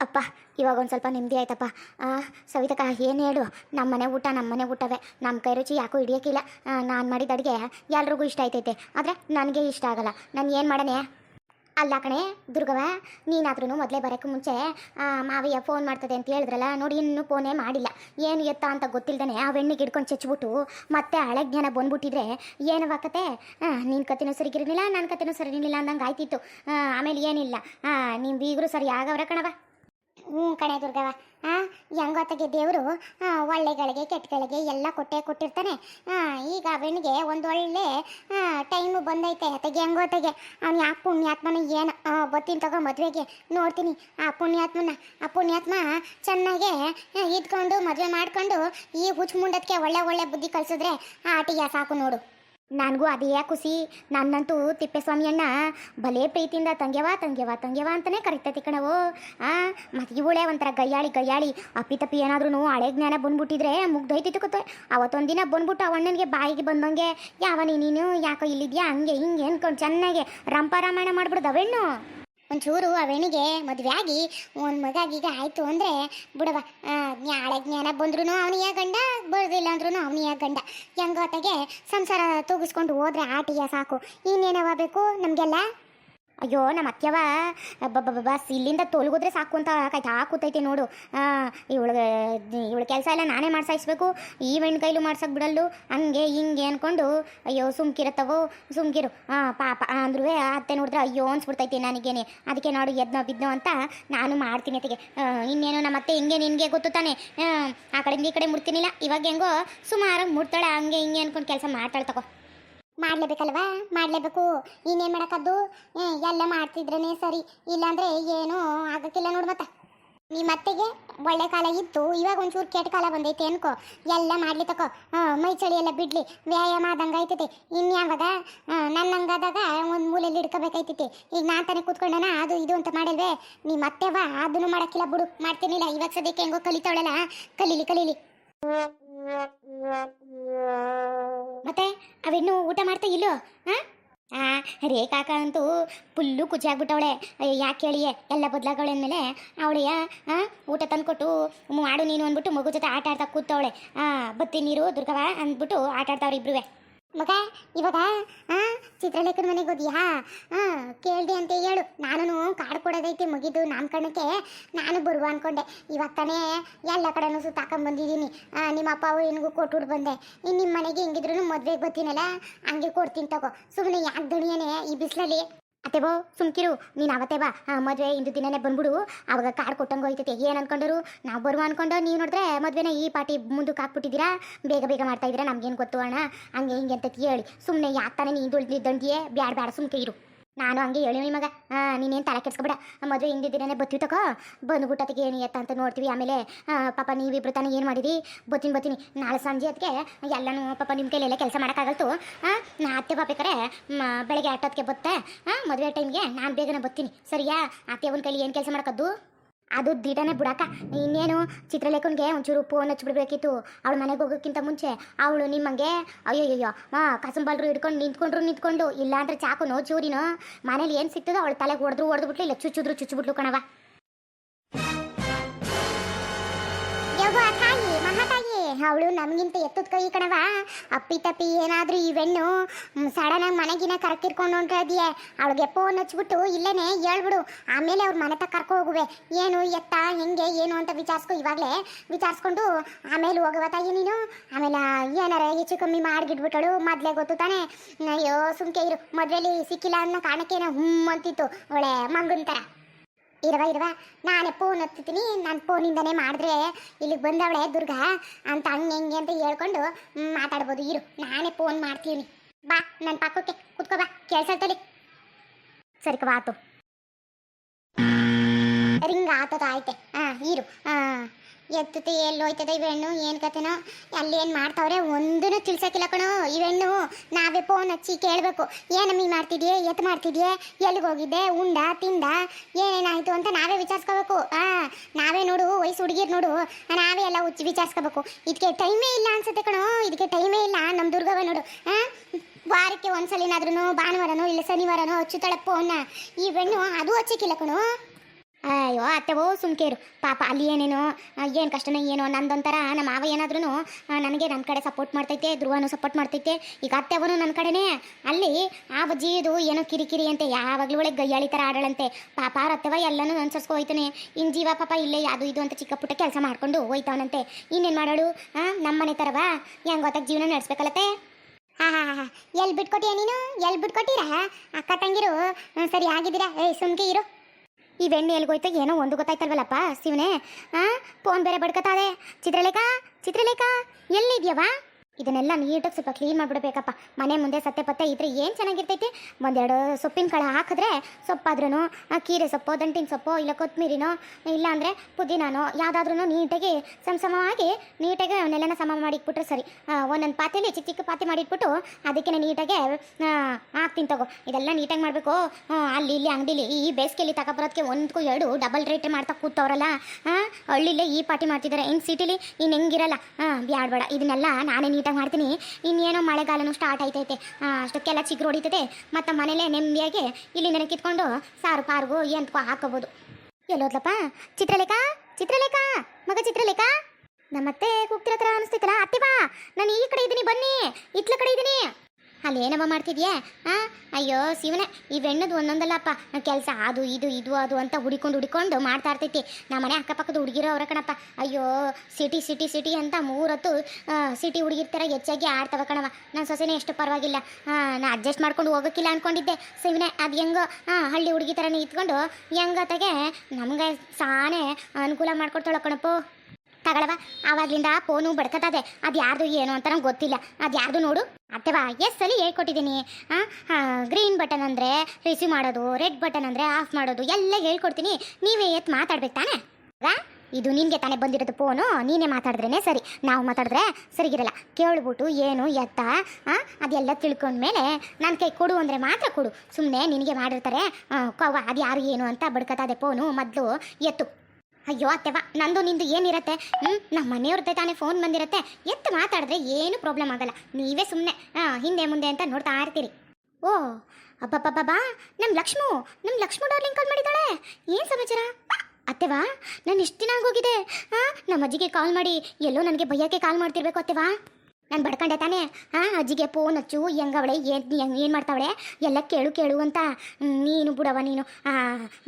ಅಪ್ಪ ಇವಾಗ ಒಂದು ಸ್ವಲ್ಪ ನೆಮ್ಮದಿ ಆಯ್ತಪ್ಪ. ಆ, ಸವಿತಕ್ಕ ಏನು ಹೇಳು? ನಮ್ಮ ಮನೆ ಊಟ ನಮ್ಮ ಮನೆ ಊಟವೇ. ನಮ್ಮ ಕೈ ರುಚಿ ಯಾಕೂ ಹಿಡಿಯೋಕ್ಕಿಲ್ಲ ನಾನು ಮಾಡಿದ ಅಡುಗೆ ಎಲ್ರಿಗೂ ಇಷ್ಟ ಆಯ್ತೈತೆ. ಆದರೆ ನನಗೆ ಇಷ್ಟ ಆಗಲ್ಲ. ನಾನು ಏನು ಮಾಡನೆ ಅಲ್ಲ ಕಣೆ ದುರ್ಗವ ನೀನಾದ್ರೂ ಮೊದಲೇ ಬರೋಕ್ಕೆ ಮುಂಚೆ ಮಾವಯ್ಯ ಫೋನ್ ಮಾಡ್ತದೆ ಅಂತ ಹೇಳಿದ್ರಲ್ಲ, ನೋಡಿ ಇನ್ನೂ ಫೋನೇ ಮಾಡಿಲ್ಲ. ಏನು ಎತ್ತ ಅಂತ ಗೊತ್ತಿಲ್ಲದೆ ಆ ಹೆಣ್ಣಿಗೆ ಹಿಡ್ಕೊಂಡು ಚಚ್ಬಿಟ್ಟು ಮತ್ತೆ ಹಳೆ ಜ್ಞಾನ ಬಂದ್ಬಿಟ್ಟಿದ್ರೆ ಏನವಾಕತೆ ನಿನ್ನ ಕತೆನೂ ಸರಿಗಿರಲಿಲ್ಲ ನನ್ನ ಕತೆನೂ ಸರಿ ಇರಲಿಲ್ಲ ಅಂದಂಗೆ ಆಯ್ತಿತ್ತು. ಆಮೇಲೆ ಏನಿಲ್ಲ. ನಿಮ್ಮ ಬೀಗರು ಸರಿ ಆಗವ್ರೆ ಕಣವ ಹ್ಞೂ ಕಣೆ ದುರ್ಗವ ಹಾಂ ಹೆಂಗೊತ್ತಗೆ ದೇವರು ಒಳ್ಳೆಗಳಿಗೆ, ಕೆಟ್ಟಗಳಿಗೆ ಎಲ್ಲ ಕೊಟ್ಟೆ ಕೊಟ್ಟಿರ್ತಾನೆ. ಹಾಂ ಈಗ ಅವನಿಗೆ ಒಂದು ಒಳ್ಳೆ ಟೈಮು ಬಂದೈತೆ ಅತ್ತಗೆ, ಹೆಂಗೋತ್ತಗೆ. ಅವ್ನು ಯಾಕೆ ಪುಣ್ಯಾತ್ಮನ ಏನು ಬತ್ತಿನ ತಗೋ ಮದುವೆಗೆ ನೋಡ್ತೀನಿ. ಆ ಪುಣ್ಯಾತ್ಮನ, ಆ ಪುಣ್ಯಾತ್ಮ ಚೆನ್ನಾಗೆ ಇದ್ಕೊಂಡು ಮದುವೆ ಮಾಡ್ಕೊಂಡು ಈ ಹುಚ್ಚು ಮುಂಡಕ್ಕೆ ಒಳ್ಳೆ ಒಳ್ಳೆ ಬುದ್ಧಿ ಕಲಿಸಿದ್ರೆ ಆಟಿಗೆ ಸಾಕು ನೋಡು. ನನಗೂ ಅದೇ ಖುಷಿ. ನನ್ನಂತೂ ತಿಪ್ಪೇಸ್ವಾಮಿ ಅಣ್ಣ ಭಲೇ ಪ್ರೀತಿಯಿಂದ ತಂಗ್ಯವ ತಂಗ್ಯವ ತಂಗ್ಯವ ಅಂತಲೇ ಕರಿತೈತಿ ಕಣವು ಮತ್ತು ಇವಳೆ ಒಂಥರ ಗಯ್ಯಾಳಿ ಗಯ್ಯಾಳಿ. ಅಪ್ಪಿತಪ್ಪಿ ಏನಾದ್ರೂ ಹಳೆ ಜ್ಞಾನ ಬಂದ್ಬಿಟ್ಟಿದ್ರೆ ಮುಗ್ದೈತಿತ್ತು ಕತೆ ಅವತ್ತೊಂದಿನ ಬಂದ್ಬಿಟ್ಟು ಆ ಅಣ್ಣನಿಗೆ ಬಾಯಿಗೆ ಬಂದಂಗೆ, ಯಾವ ನೀನು ಯಾಕೋ ಇಲ್ಲಿದ್ಯಾ? ಹಂಗೆ, ಹಿಂಗೆ ಅಂದ್ಕೊಂಡು ಚೆನ್ನಾಗೆ ರಂಪ ರಾಮಾಯಣ ಒಂಚೂರು ಅವನಿಗೆ ಮದುವೆ ಆಗಿ, ಒಂದು ಮಗ ಈಗ ಆಯಿತು ಅಂದರೆ ಬಿಡವ ನ್ಯಾಳೆ ಜ್ಞಾನ ಬಂದ್ರೂ ಅವನಿಯ ಗಂಡ, ಬರೋದಿಲ್ಲ ಅಂದ್ರೂ ಅವನಿಯ ಗಂಡ. ಹೆಂಗೋತೆಗೆ ಸಂಸಾರ ತೂಗಿಸ್ಕೊಂಡು ಹೋದ್ರೆ ಆಟಿಯ ಸಾಕು. ಇನ್ನೇನವ ಬೇಕು ನಮಗೆಲ್ಲ? ಅಯ್ಯೋ ನಮ್ಮ ಅತ್ಯವ ಬಸ್ ಇಲ್ಲಿಂದ ತೊಲಗಿದ್ರೆ ಸಾಕು ಅಂತ ಕಾಯ್ತಾ ಕೂತೈತಿ ನೋಡು. ಇವಳು ಇವಳು ಕೆಲಸ ಎಲ್ಲ ನಾನೇ ಮಾಡ್ಸಾಯಿಸ್ಬೇಕು. ಈ ಹೆಣ್ಣು ಕೈಲು ಮಾಡ್ಸಕ್ ಬಿಡಲ್ಲು ಹಂಗೆ ಹಿಂಗೆ ಅನ್ಕೊಂಡು ಅಯ್ಯೋ ಸುಮ್ಕಿರತ್ತವೋ ಸುಮ್ಕಿರು. ಹಾಂ ಪಾಪ ಅಂದ್ರೂ ಅತ್ತೆ ನೋಡಿದ್ರೆ ಅಯ್ಯೋ ಅನ್ಸ್ಬಿಡ್ತೈತಿ ನನಗೇನೆ. ಅದಕ್ಕೆ ನೋಡು ಎದ್ನೋ ಬಿದ್ನೋ ಅಂತ ನಾನು ಮಾಡ್ತೀನಿ ಅತ್ತಿಗೆ. ಆ, ಇನ್ನೇನು ನಮ್ಮ ಅತ್ತೆ ಹಿಂಗೆ ನಿನಗೆ ಗೊತ್ತು ತಾನೆ. ಆ, ಕಡೆ ಕಡೆಯಿಂದ ಈ ಕಡೆ ಮುಡ್ತೀನಿಲ್ಲ ಇವಾಗ ಹೆಂಗೋ ಸುಮಾರು ಮುಡ್ತಾಳೆ ಹಂಗೆ ಹಿಂಗೆ ಅನ್ಕೊಂಡು ಕೆಲಸ ಮಾಡ್ತಾಳೆ ತಗೋ ಮಾಡ್ಲೇಬೇಕಲ್ವಾ? ಮಾಡ್ಲೇಬೇಕು. ಇನ್ನೇನು ಮಾಡಕದ್ದು ಎಲ್ಲ ಮಾಡ್ತಿದ್ರೇನೆ ಸರಿ. ಇಲ್ಲಾಂದ್ರೆ ಏನೂ ಆಗಕ್ಕಿಲ್ಲ ನೋಡು ಮತ್ತ. ನಿಮ್ಮ ಅತ್ತೆಗೆ ಒಳ್ಳೆ ಕಾಲ ಇತ್ತು. ಇವಾಗ ಒಂಚೂರು ಕೆಟ್ಟ ಕಾಲ ಬಂದೈತೆ ಅನ್ಕೋ. ಎಲ್ಲ ಮಾಡ್ಲಿ ತಕೋ. ಮೈ ಚಳಿ ಎಲ್ಲ ಬಿಡ್ಲಿ. ವ್ಯಾಯಾಮ ಆದಂಗೆ ಆಯ್ತೈತಿ. ಇನ್ಯಾವಾಗ ನನ್ನಂಗಾದಾಗ ಒಂದು ಮೂಲೆಯಲ್ಲಿ ಹಿಡ್ಕೋಬೇಕಾಯ್ತೈತಿ ಈಗ ನಾನು ತಾನೇ ಕೂತ್ಕೊಂಡನ, ಅದು ಇದು ಅಂತ ಮಾಡಲ್ವೇ? ನಿಮ್ಮ ಅತ್ತೆವ ಅದನ್ನು ಮಾಡಕ್ಕಿಲ್ಲ ಬಿಡು. ಮಾಡ್ತೀನಿಲ್ಲ ಇವಾಗ ಸದ್ಯಕ್ಕೆ ಹೆಂಗೋ ಕಲಿತಾವಳಲ್ಲ. ಕಲೀಲಿ ಕಲೀಲಿ. ಮತ್ತೆ, ಅವಿನ್ನು ಊಟ ಮಾಡ್ತಾ ಇಲ್ಲೋ? ಹಾ ಆ ರೇಖಾಕ ಅಂತೂ ಫುಲ್ಲು ಖುಷಿ ಆಗ್ಬಿಟ್ಟವಳೆ ಯಾಕೆ ಹೇಳಿಯೇ ಎಲ್ಲ ಬದಲಾಗವಳೆ ಅಂದಮೇಲೆ ಅವಳಿಯ ಊಟ ತಂದ್ಕೊಟ್ಟು ಮಾಡು ನೀನು ಅಂದ್ಬಿಟ್ಟು ಮಗು ಜೊತೆ ಆಟ ಆಡ್ತಾ ಕೂತವಳೆ. ಹಾ ಬತ್ತಿ ನೀರು ದುರ್ಗವ ಅಂದ್ಬಿಟ್ಟು ಆಟ ಆಡ್ತಾವ್ರೆ ಇಬ್ರುವೆ ಮಗ, ಇವಾಗ, ಆ, ಚಿತ್ರಲೇಖನ ಮನೆಗೆ ಹೋದ್ಯಾ? ಹಾಂ ಕೇಳ್ದೆ ಅಂತ ಹೇಳು. ನಾನು ಕಾಡು ಕೊಡೋದೈತಿ ಮುಗಿದು ನಾಮಕರಣಕ್ಕೆ ನಾನು ಬರುವ ಅನ್ಕೊಂಡೆ. ಇವಾಗ ತಾನೇ ಎಲ್ಲ ಕಡೆನೂ ಸುತ್ತಾಕೊಂಡ್ ಬಂದಿದ್ದೀನಿ. ನಿಮ್ಮ ಅಪ್ಪ ಏನಿಗೂ ಕೊಟ್ಬಿಟ್ಟು ಬಂದೆ. ಇನ್ನು ನಿಮ್ಮ ಮನೆಗೆ ಹೆಂಗಿದ್ರು ಮದ್ವೆಗೆ ಬರ್ತೀನಲ್ಲ? ಹಂಗೆ ಕೊಡ್ತೀನಿ ತಗೋ. ಸುಮ್ಮನೆ ಯಾಕೆ ದಣಿಯನೆ ಈ ಬಿಸಿಲಲ್ಲಿ? ಅತ್ತೆ ಬೋ ಸುಮ್ಕಿರು. ನೀನು ಅವತ್ತೇ ಬಾ. ಮದುವೆ ಇಂದು ದಿನನೇ ಬಂದ್ಬಿಡು. ಅವಾಗ ಕಾರ್ ಕೊಟ್ಟಂಗೆ ಹೋಯ್ತೈತೆ. ಏನು ಅನ್ಕೊಂಡರು? ನಾವು ಬರುವ ಅನ್ಕೊಂಡು, ನೀವು ನೋಡಿದ್ರೆ ಮದ್ವೆನ ಈ ಪಾರ್ಟಿ ಮುಂದಕ್ಕೆ ಹಾಕ್ಬಿಟ್ಟಿದ್ದೀರಾ? ಬೇಗ ಬೇಗ ಮಾಡ್ತಾ ಇದ್ದೀರಾ? ನಮ್ಗೇನು ಗೊತ್ತು ಅಣ್ಣ? ಹಂಗೆ ಹಿಂಗೆ ಅಂತ ಕೇಳಿ ಸುಮ್ಮನೆ ಯಾಕೆ ತಾನೇ ನೀನು ದುಡ್ದಿದ್ದಂಟಿಯೇ ಬ್ಯಾಡ ಬ್ಯಾಡ, ಸುಮ್ಕೆ ಇರು. ನಾನು ಹಂಗೆ ಹೇಳಿ ಮಗ. ಹಾಂ ನೀನೇನು ತಲೆ ಕೆಡ್ಸ್ಕೊಬಿಡ. ಮದುವೆ ಹಿಂದಿದ್ದೀರೇ ಬತ್ತಿ ಬತ್ತೀವಿ ಬಂದು ಬಂದ್ಬಿಟ್ಟತಿಗೆ ಏನು ಎತ್ತ ಅಂತ ನೋಡ್ತೀವಿ. ಆಮೇಲೆ ಪಾಪ ನೀವಿಬ್ರು ತಾನೇ ಏನು ಮಾಡಿರಿ ಬತ್ತೀನಿ ಬತ್ತೀನಿ. ನಾಳೆ ಸಂಜೆ ಅದಕ್ಕೆ ಎಲ್ಲನೂ ಪಾಪ ನಿಮ್ಮ ಕೈಲೆಲ್ಲ ಕೆಲಸ ಮಾಡೋಕ್ಕಾಗಲ್ತು. ನಾ ಅತ್ತೆ ಪಾಪೇಕರೆ ಬೆಳಗ್ಗೆ ಆಟೋದಕ್ಕೆ ಬತ್ತೆ. ಮದುವೆ ಟೈಮ್ಗೆ ನಾನು ಬೇಗನೆ ಬತ್ತೀನಿ. ಸರಿಯಾ? ಅತ್ತೆ ಒಂದು ಕೈಲಿ ಏನು ಕೆಲಸ ಮಾಡೋಕ್ಕದ್ದು ಅದು ದಿಟನೇ ಬಿಡಾಕ. ಇನ್ನೇನು ಚಿತ್ರಲೇಖನ್ಗೆ ಒಂಚೂರು ಫೋನ್ ಹಚ್ಬಿಡ್ಬೇಕಿತ್ತು. ಅವಳು ಮನೆಗೆ ಹೋಗೋಕ್ಕಿಂತ ಮುಂಚೆ ಅವಳು ನಿಮ್ಮಂಗೆ ಅಯ್ಯಯ್ಯೋ ಹಾಂ ಕಸಂಬಲ್ರು ಹಿಡ್ಕೊಂಡು ನಿಂತ್ಕೊಂಡ್ರು ನಿಂತ್ಕೊಂಡು, ಇಲ್ಲಾಂದ್ರೆ ಚಾಕು ನೋ ಚೂರಿನೋ ಮನೇಲಿ ಏನು ಸಿಗ್ತದೋ ಅವಳು ತಲೆಗೆ ಹೊಡೆದ್ರು ಹೊಡೆದ್ಬಿಟ್ಲು ಇಲ್ಲ ಚುಚ್ಚಿದ್ರು ಚುಚ್ಚಿಬಿಟ್ಲು ಕಣವ ಅವಳು ನಮಗಿಂತ ಎತ್ತದ ಕೈ ಕಣವ ಅಪ್ಪಿ ತಪ್ಪಿ ಏನಾದರೂ ಈ ಹೆಣ್ಣು ಸಡನ್ ಆಗಿ ಮನೆಗಿನ ಕರ್ಕಿರ್ಕೊಂಡು ಹೊಂಟಿದೆಯೇ ಅವಳಿಗೆ ಫೋನ್ ಹಚ್ಬಿಟ್ಟು ಇಲ್ಲೇನೆ ಹೇಳ್ಬಿಡು. ಆಮೇಲೆ ಅವ್ರ ಮನೆ ತಕ್ಕ ಕರ್ಕೊ ಹೋಗುವೆ. ಏನು ಎತ್ತ, ಹೆಂಗೆ, ಏನು ಅಂತ ವಿಚಾರಿಸ್ಕೊ ಇವಾಗಲೇ ವಿಚಾರಿಸ್ಕೊಂಡು ಆಮೇಲೆ ಹೋಗುವ ನೀನು. ಆಮೇಲೆ ಏನಾರ ಹೆಚ್ಚು ಕಮ್ಮಿ ಮಾಡಿಬಿಟ್ಬಿಟ್ಟಳು ಮೊದಲೇ ಗೊತ್ತು ತಾನೆ. ಅಯ್ಯೋ, ಸುಮ್ಕೆ ಇರು. ಮದ್ವೆಲಿ ಸಿಕ್ಕಿಲ್ಲ ಅನ್ನೋ ಕಾರಣಕ್ಕೇನೋ ಹ್ಞೂ ಅಂತಿತ್ತು. ಒಳ್ಳೆ ಮಂಗನ್ ಥರ ಇರವ ಇರುವ ನಾನೇ ಫೋನ್ ಹತ್ತೀನಿ ನಾನು ಫೋನಿಂದನೇ ಮಾಡಿದ್ರೆ ಇಲ್ಲಿಗೆ ಬಂದವಳೆ ದುರ್ಗಾ ಅಂತ ಹಂಗೆ ಹೆಂಗೆ ಅಂತ ಹೇಳ್ಕೊಂಡು ಮಾತಾಡ್ಬೋದು. ಇರು, ನಾನೇ ಫೋನ್ ಮಾಡ್ತೀನಿ. ಬಾ ನನ್ನ ಪಕ್ಕಕ್ಕೆ ಕುತ್ಕೋ ಬಾ. ಕೇಳ್ಸತ್ತಲಿ ಸರಿ ಆತು. ರಿಂಗ್ ಆತದ ಆಯ್ತೆ ಹಾಂ ಇರು. ಹಾಂ ಎತ್ತತೆ ಹೋಯ್ತದೆ ಇವೆಣ್ಣು ಏನು ಕತೆನೋ? ಅಲ್ಲಿ ಏನು ಮಾಡ್ತಾವ್ರೆ? ಒಂದೂ ತಿಳ್ಸಕ್ಕಿಲ್ಲ ಕಣೋ ಇವೆಣ್ಣು ನಾವೇ ಫೋನ್ ಹಚ್ಚಿ ಕೇಳಬೇಕು. ಏನಮ್ಮಿ ಮಾಡ್ತಿದ್ಯೆ? ಎತ್ ಮಾಡ್ತಿದ್ಯೆ? ಎಲ್ಲಿಗೆ ಹೋಗಿದ್ದೆ? ಉಂಡ, ತಿಂದ? ಏನೇನಾಯಿತು ಅಂತ ನಾವೇ ವಿಚಾರಿಸ್ಕೋಬೇಕು. ಆ, ನಾವೇ ನೋಡು, ವಯಸ್ಸು ಹುಡುಗಿರ್ ನೋಡು. ನಾವೇ ಎಲ್ಲ ಹುಚ್ಚಿ ವಿಚಾರಿಸ್ಕೋಬೇಕು. ಇದಕ್ಕೆ ಟೈಮೇ ಇಲ್ಲ ಅನ್ಸುತ್ತೆ ಕಣೋ. ಇದಕ್ಕೆ ಟೈಮೇ ಇಲ್ಲ. ನಮ್ಮ ದುರ್ಗವ ನೋಡು. ಆ, ವಾರಕ್ಕೆ ಒಂದ್ಸಲಿನಾದ್ರೂ ಭಾನುವಾರನೋ, ಇಲ್ಲ ಶನಿವಾರನೋ ಹಚ್ಚುತ್ತಾಳೆ ಫೋನ್ನ ಈ ಬೆಣ್ಣು ಅದು ಹಚ್ಚಕ್ಕಿಲ್ಲ ಕಣೋ. ಅಯ್ಯೋ ಅತ್ತೆವೋ ಸುಮ್ಕೇರು. ಪಾಪ ಅಲ್ಲಿ ಏನೇನೋ ಏನು ಕಷ್ಟನ ಏನೋ, ನಂದೊಂಥರ ನಮ್ಮ ಮಾವ ಏನಾದ್ರೂ ನನಗೆ ನನ್ನ ಕಡೆ ಸಪೋರ್ಟ್ ಮಾಡ್ತೈತೆ, ಧ್ರುವನು ಸಪೋರ್ಟ್ ಮಾಡ್ತೈತೆ. ಈಗ ಅತ್ತೆವನು ನನ್ನ ಕಡೆನೇ. ಅಲ್ಲಿ ಆ ಬಜ್ಜಿದು ಏನೋ ಕಿರಿಕಿರಿ ಅಂತೆ, ಯಾವಾಗಲೂ ಒಳಗೆ ಗಯ್ಯಾಳಿ ಥರ ಆಡಳಂತೆ. ಪಾಪ ಅತ್ತೆವ ಎಲ್ಲನೂ ಅನ್ಸರ್ಸ್ಕೊ ಹೋಯ್ತಾನೆ. ಇನ್ ಜೀವ ಪಾಪ ಇಲ್ಲೇ ಯಾವುದು ಇದು ಅಂತ ಚಿಕ್ಕ ಪುಟ್ಟ ಕೆಲಸ ಮಾಡ್ಕೊಂಡು ಹೋಯ್ತಾವನಂತೆ. ಇನ್ನೇನು ಮಾಡೋಳು? ಹಾಂ ನಮ್ಮ ಮನೆ ಥರವಾ ಹೆಂಗೆ ಗೊತ್ತಾಗ ಜೀವನ ನಡೆಸ್ಬೇಕಲ್ಲತ್ತೆ? ಹಾ ಹಾ ಹಾ ಎಲ್ಲಿ ಬಿಟ್ಕೊಟ್ಟಿಯ ನೀನು? ಎಲ್ಲಿ ಬಿಟ್ಕೊಟ್ಟಿರಾ? ಅಕ್ಕ ತಂಗಿರು? ಸರಿ, ಆಗಿದ್ದೀರಾ? ಏಯ್, ಸುಮ್ಕೆ ಇರು. ಈ ಬೆಣ್ಣೆ ಎಲ್ಗೋಯ್ತು ಏನೋ ಒಂದು ಗೊತ್ತಾಯ್ತಲ್ವಲ್ಲಪ್ಪ ಶಿವನೇ? ಹಾ ಫೋನ್ ಬೇರೆ ಬಡ್ಕತಾದೆ. ಚಿತ್ರಲೇಖಾ ಚಿತ್ರಲೇಖಾ ಎಲ್ಲಿದ್ಯವಾ ಇದನ್ನೆಲ್ಲ ನೀಟಾಗಿ ಸ್ವಲ್ಪ ಕ್ಲೀನ್ ಮಾಡಿಬಿಡ್ಬೇಕಪ್ಪ. ಮನೆ ಮುಂದೆ ಸತ್ತೆ ಪತ್ತೆ ಇದ್ರೆ ಏನು ಚೆನ್ನಾಗಿರ್ತೈತಿ? ಒಂದೆರಡು ಸೊಪ್ಪಿನ ಕಾಳು ಹಾಕಿದ್ರೆ ಸೊಪ್ಪಾದ್ರೂ ಕೀರೆ ಸೊಪ್ಪು, ದಂಟಿನ ಸೊಪ್ಪು, ಇಲ್ಲ ಕೊತ್ತಂಬರಿನೋ ಇಲ್ಲಾಂದರೆ ಪುದೀನಾನೋ ಯಾವುದಾದ್ರೂ ನೀಟಾಗಿ ಸಮ ಸಮವಾಗಿ ನೀಟಾಗಿ ಅವನ್ನೆಲ್ಲನ ಸಮ ಮಾಡಿಟ್ಬಿಟ್ರೆ ಸರಿ. ಒಂದೊಂದು ಪಾತ್ರೆಯಲ್ಲಿ ಚಿಕ್ಕ ಚಿಕ್ಕ ಪಾತ್ರೆ ಮಾಡಿಟ್ಬಿಟ್ಟು ಅದಕ್ಕೆ ನೀಟಾಗೆ ಹಾಕ್ತೀನಿ ತಗೋ. ಇದೆಲ್ಲ ನೀಟಾಗಿ ಮಾಡಬೇಕು. ಅಲ್ಲಿ ಇಲ್ಲಿ ಅಂಗಡಿಲಿ ಈ ಬೇಸಿಗೆಯಲ್ಲಿ ತಗೊಬರೋದಕ್ಕೆ ಒಂದಕ್ಕೂ ಎರಡು ಡಬಲ್ ರೇಟ್ ಮಾಡ್ತಾ ಕೂತವ್ರಲ್ಲ ಹಳ್ಳಿಲೇ ಈ ಪಾರ್ಟಿ ಮಾಡ್ತಿದ್ದಾರೆ ಇನ್ನು ಸಿಟಿಲಿ ಇನ್ನು ಹೆಂಗಿರಲ್ಲ ಹಾಂ ಬ್ಯಾಡ್ಬೇಡ ಇದನ್ನೆಲ್ಲ ನಾನೇ ನೀಟಾಗಿ ಮಾಡ್ತೀನಿ. ಇನ್ನೇನೋ ಮಳೆಗಾಲನೂ ಸ್ಟಾರ್ಟ್ ಆಯ್ತೈತೆ. ಅಷ್ಟಕ್ಕೆಲ್ಲ ಚಿಗುರು ಹೊಡಿತೈತೆ. ಮತ್ತು ಮನೇಲೆ ನೆಮ್ಮದಿಯಾಗಿ ಇಲ್ಲಿ ನನಗೆ ಕಿತ್ಕೊಂಡು ಸಾರು ಪಾರ್ಗು ಎಂತಕೋ ಹಾಕೋಬೋದು. ಎಲ್ಲೋದ್ಲಪ್ಪ ಚಿತ್ರಲೇಖಾ? ಚಿತ್ರಲೇಖಾ? ಮಗ ಚಿತ್ರಲೇಖಾ? ನಮ್ಮತ್ತೆ ಕೂಗ್ತಿರೋ ಥರ ಅನಿಸ್ತೈತಲ್ಲ ಅತ್ತೆ ಬಾ ನಾನು ಈ ಕಡೆ ಇದ್ದೀನಿ, ಬನ್ನಿ. ಇತ್ಲ ಕಡೆ ಇದ್ದೀನಿ. ಅಲ್ಲಿ ಏನವ ಮಾಡ್ತಿದ್ಯಾ? ಆ? ಅಯ್ಯೋ, ಶಿವನೇ, ಈ ಒಂದೊಂದಲ್ಲಪ್ಪ. ಕೆಲಸ ಅದು, ಇದು ಇದು, ಅದು ಅಂತ ಹುಡಿಕೊಂಡು ಹುಡಿಕೊಂಡು ಮಾಡ್ತಾ ಇರ್ತೈತಿ. ನಮ್ಮ ಮನೆ ಅಕ್ಕಪಕ್ಕದ ಹುಡುಗಿರೋ ಅವರ ಕಣಪ್ಪ. ಅಯ್ಯೋ, ಸಿಟಿ ಸಿಟಿ ಸಿಟಿ ಅಂತ ಮೂರೊತ್ತು ಸಿಟಿ ಹುಡುಗಿರ್ ಥರ ಹೆಚ್ಚಾಗಿ ಆಡ್ತವ ಕಣವ ನನ್ನ ಸೊಸೆನೇ ಎಷ್ಟು ಪರವಾಗಿಲ್ಲ. ನಾ ಅಡ್ಜಸ್ಟ್ ಮಾಡ್ಕೊಂಡು ಹೋಗೋಕ್ಕಿಲ್ಲ ಅನ್ಕೊಂಡಿದ್ದೆ. ಶಿವನೇ, ಅದು ಹೆಂಗೋ ಹಾಂ ಹಳ್ಳಿ ಹುಡುಗಿ ಥರನೇ ಇತ್ಕೊಂಡು ಹೆಂಗತ್ತಾಗೆ ನಮಗೆ ಸಾನೇ ಅನುಕೂಲ ಮಾಡ್ಕೊಡ್ತಾಳ ಕಣಪ್ಪು. ತಗಳವ ಆವಾಗ್ಲಿಂದ ಫೋನು ಬಡ್ಕತ್ತದೆ ಅದು ಯಾರ್ದು ಏನು ಅಂತ ನಂಗೆ ಗೊತ್ತಿಲ್ಲ. ಅದು ಯಾರ್ದು ನೋಡು. ಅತ್ತೆವಾ ಎಸ್ ಸಲ ಹೇಳ್ಕೊಟ್ಟಿದ್ದೀನಿ. ಗ್ರೀನ್ ಬಟನ್ ಅಂದರೆ ರಿಸೀವ್ ಮಾಡೋದು ರೆಡ್ ಬಟನ್ ಅಂದರೆ ಆಫ್ ಮಾಡೋದು, ಎಲ್ಲ ಹೇಳ್ಕೊಡ್ತೀನಿ. ನೀವೇ ಎತ್ತು ಮಾತಾಡ್ಬೇಕು ತಾನೆ? ಇದು ನಿನಗೆ ತಾನೇ ಬಂದಿರೋದು ಫೋನು ನೀನೇ ಮಾತಾಡಿದ್ರೇ ಸರಿ. ನಾವು ಮಾತಾಡಿದ್ರೆ ಸರಿಗಿರಲ್ಲ. ಕೇಳ್ಬಿಟ್ಟು ಏನು ಎತ್ತ ಅದೆಲ್ಲ ತಿಳ್ಕೊಂಡ್ಮೇಲೆ ನನ್ನ ಕೈ ಕೊಡು ಅಂದರೆ ಮಾತ್ರ ಕೊಡು. ಸುಮ್ಮನೆ ನಿನಗೆ ಮಾಡಿರ್ತಾರೆ ಅದು ಯಾರು ಏನು ಅಂತ ಬಡ್ಕತ್ತದೆ ಫೋನು ಮೊದಲು ಎತ್ತು. ಅಯ್ಯೋ ಅತ್ತೆವ ನಂದು ನಿಂದು ಏನಿರತ್ತೆ? ಹ್ಞೂ ನಮ್ಮ ಮನೆಯವ್ರದ್ದೇ ತಾನೇ ಫೋನ್ ಬಂದಿರತ್ತೆ. ಎತ್ತು ಮಾತಾಡಿದ್ರೆ ಏನು ಪ್ರಾಬ್ಲಮ್ ಆಗಲ್ಲ. ನೀವೇ ಸುಮ್ಮನೆ ಹಿಂದೆ ಮುಂದೆ ಅಂತ ನೋಡ್ತಾ ಇರ್ತೀರಿ. ಓ ಅಬ್ಬಬ್ಬಬ್ಬಾ ನಮ್ಮ ಲಕ್ಷ್ಮು ನಮ್ಮ ಲಕ್ಷ್ಮು ಡಾರ್ಲಿಂಗ್ ಕಾಲ್ ಮಾಡಿದ್ದಾಳೆ. ಏನು ಸಮಾಚಾರ? ಅತ್ತೆವಾ ನಾನು ಇಷ್ಟು ದಿನ ಆಗೋಗಿದೆ? ಹಾಂ ನಮ್ಮ ಅಜ್ಜಿಗೆ ಕಾಲ್ ಮಾಡಿ ಎಲ್ಲೋ ನನಗೆ ಭಯಕ್ಕೆ ಕಾಲ್ ಮಾಡ್ತಿರ್ಬೇಕು ಅತ್ತೆವಾ ನಾನು ಬಡ್ಕೊಂಡೆ ತಾನೇ. ಹಾಂ, ಅಜ್ಜಿಗೆ ಫೋನ್ ಹಚ್ಚು ಹೆಂಗವಳೆ, ಏನು ಏನು ಮಾಡ್ತಾವಳೆ? ಎಲ್ಲ ಕೇಳು ಕೇಳು ಅಂತ. ನೀನು ಬಿಡವ ನೀನು.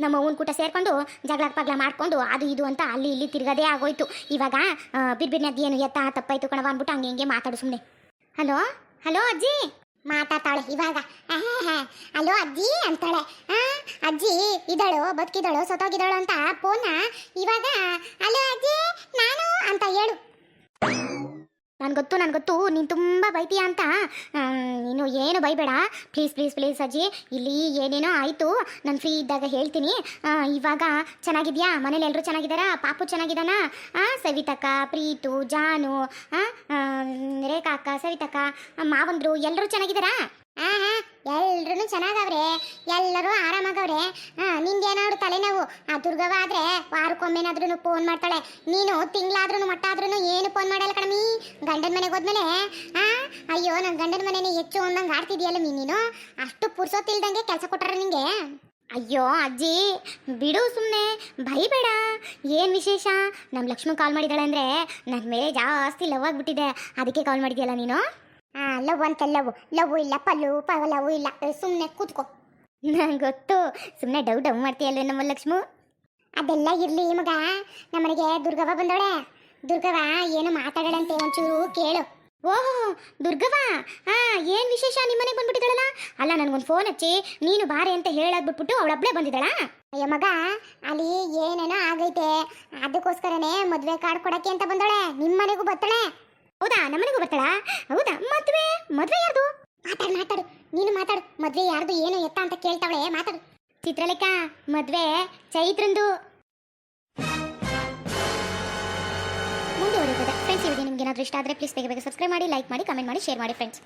ನಮ್ಮ ಅವ್ವನ ಕೂಟ ಸೇರ್ಕೊಂಡು ಜಗಳ ಪಗ್ಲ ಮಾಡ್ಕೊಂಡು ಅದು ಇದು ಅಂತ ಅಲ್ಲಿ ಇಲ್ಲಿ ತಿರ್ಗದೇ ಆಗೋಯ್ತು. ಇವಾಗ ಬಿರ್ಬಿರ್ನದ್ದು ಏನು ಎತ್ತ, ತಪ್ಪಾಯ್ತು ಕಣವ ಅಂದ್ಬಿಟ್ಟು ಹಂಗೆ ಹಿಂಗೆ ಮಾತಾಡು ಸುಮ್ಮನೆ ಹಲೋ? ಹಲೋ ಅಜ್ಜಿ? ಮಾತಾಡ್ತಾಳೆ ಇವಾಗ. ಹಲೋ ಅಜ್ಜಿ ಅಂತಾಳೆ. ಅಜ್ಜಿ, ಇದ್ದಾಳು ಬದುಕಿದಳು ಸತೋಗಿದಳು ಅಂತ ಫೋನ ಇವಾಗ, ಹಲೋ ಅಜ್ಜಿ, ನಾನು ಅಂತ ಹೇಳು. ನನ್ಗೆ ಗೊತ್ತು ನನಗೆ ಗೊತ್ತು ನೀನು ತುಂಬ ಬೈತೀಯ ಅಂತ. ನೀನು ಏನು ಬೈಬೇಡ. ಪ್ಲೀಸ್ ಪ್ಲೀಸ್ ಪ್ಲೀಸ್ ಅಜ್ಜಿ, ಇಲ್ಲಿ ಏನೇನೋ ಆಯಿತು. ನಾನು ಫ್ರೀ ಇದ್ದಾಗ ಹೇಳ್ತೀನಿ. ಇವಾಗ ಚೆನ್ನಾಗಿದ್ಯಾ? ಮನೇಲಿ ಎಲ್ಲರೂ ಚೆನ್ನಾಗಿದ್ದಾರಾ? ಪಾಪು ಚೆನ್ನಾಗಿದ್ದಾನಾ? ಸವಿತಕ್ಕ, ಪ್ರೀತು, ಜಾನು ರೇಖಾ ಅಕ್ಕ, ಸವಿತಕ್ಕ, ಮಾವಂದ್ರು ಎಲ್ಲರೂ ಚೆನ್ನಾಗಿದ್ದಾರಾ? ಹಾಂ ಹಾಂ ಎಲ್ರೂ ಚೆನ್ನಾಗವ್ರೆ, ಎಲ್ಲರೂ ಆರಾಮಾಗವ್ರೆ. ಹಾಂ, ನಿಂದೇನಾದ್ರು ತಲೆನೋವು? ಆ ದುರ್ಗವ ಆದ್ರೆ ವಾರಕ್ಕೊಮ್ಮೆನಾದ್ರೂ ಫೋನ್ ಮಾಡ್ತಾಳೆ. ನೀನು ತಿಂಗಳಾದ್ರೂ ಮಟ್ಟ ಆದ್ರೂ ಏನು ಫೋನ್ ಮಾಡಲ್ಲ ಕಣಮಿ? ಗಂಡನ ಮನೆಗೆ ಹೋದ್ಮೇಲೆ? ಆ, ಅಯ್ಯೋ ನನ್ನ ಗಂಡನ ಮನೆನೇ ಹೆಚ್ಚು ಒಂದಂಗೆ ಆಡ್ತಿದ್ಯಲ್ಲ ನೀನು? ಅಷ್ಟು ಪುರ್ಸೋತಿಲ್ದಂಗೆ ಕೆಲಸ ಕೊಟ್ಟಾರ ನಿಂಗೆ? ಅಯ್ಯೋ, ಅಜ್ಜಿ, ಬಿಡು ಸುಮ್ಮನೆ ಭಯಬೇಡ. ಏನು ವಿಶೇಷ? ನಮ್ಮ ಲಕ್ಷ್ಮಿ ಕಾಲ್ ಮಾಡಿದಾಳೆ ಅಂದರೆ ನನ್ನ ಮೇಲೆ ಜಾಸ್ತಿ ಲವ್ ಆಗಿಬಿಟ್ಟಿದೆ. ಅದಕ್ಕೆ ಕಾಲ್ ಮಾಡಿದ್ಯಲ್ಲ ನೀನು? ಹಾಂ ಲವ್ ಅಂತ ಲವ್. ಲವ್ ಇಲ್ಲ ಪಲ್ಲು ಲವ್ ಇಲ್ಲ. ಸುಮ್ಮನೆ ಕೂತ್ಕೋ. ನಂಗೆ ಗೊತ್ತು. ಸುಮ್ಮನೆ ಡೌ ಡೌ ಮಾಡ್ತೀಯಲ್ಲ ನಮ್ಮ ಲಕ್ಷ್ಮು? ಅದೆಲ್ಲ ಇರಲಿ ಮಗ. ನಮ್ಮನೆಗೆ ದುರ್ಗವ್ವ ಬಂದೋಳೆ ದುರ್ಗವ್ವ ಏನು ಮಾತಾಡಂತೆ ಒಂಚೂರು ಕೇಳು. ಓಹೋ ದುರ್ಗವ್ವ? ಹಾ ಏನು ವಿಶೇಷ ನಿಮ್ಮನೆಗೆ ಬಂದ್ಬಿಟ್ಟಿದ್ದಾಳಲ್ಲ? ಅಲ್ಲ ನನಗೊಂದು ಫೋನ್ ಹಚ್ಚಿ. ನೀನು ಬಾರೆ ಅಂತ ಹೇಳಾದ್ಬಿಟ್ಬಿಟ್ಟು ಅವಳೊಬ್ಳೆ ಬಂದಿದ್ದಾಳಾ? ಅಯ್ಯ ಮಗ ಅಲ್ಲಿ ಏನೇನೋ ಆಗೈತೆ. ಅದಕ್ಕೋಸ್ಕರನೇ ಮದುವೆ ಕಾರ್ಡ್ ಕೊಡಕ್ಕೆ ಅಂತ ಬಂದೋಳೆ ನಿಮ್ಮ ಮನೆಗೂ ಬರ್ತಾಳೆ. ಹೌದಾ? ನಮ್ಮನೆಗೂ ಬರ್ತಾಳಾ? ಹೌದಾ? ಮದ್ವೆ? ಮದ್ವೆ ಯಾರ್ದು? ಮಾತಾಡು ಮಾತಾಡು. ನೀನು ಮಾತಾಡು. ಮದ್ವೆ ಯಾರ್ದು ಏನು ಎತ್ತ ಅಂತ ಕೇಳ್ತಾವಳೆ ಮಾತಾಡು. ಚಿತ್ರಲೇಖ ಮದ್ವೆ ಚೈತ್ರಂದು. ಮುಂದುವರಿತದೆ ಫ್ರೆಂಡ್ಸ್ ವಿಡಿಯೋ ನಿಮ್ಗೆ ಏನಾದರೂ ಇಷ್ಟ ಆದರೆ ಪ್ಲೀಸ್ ಬೇಗ ಬೇಗ ಸಬ್ಸ್ಕ್ರೈಬ್ ಮಾಡಿ ಲೈಕ್ ಮಾಡಿ ಕಮೆಂಟ್ ಮಾಡಿ ಶೇರ್ ಮಾಡಿ ಫ್ರೆಂಡ್ಸ್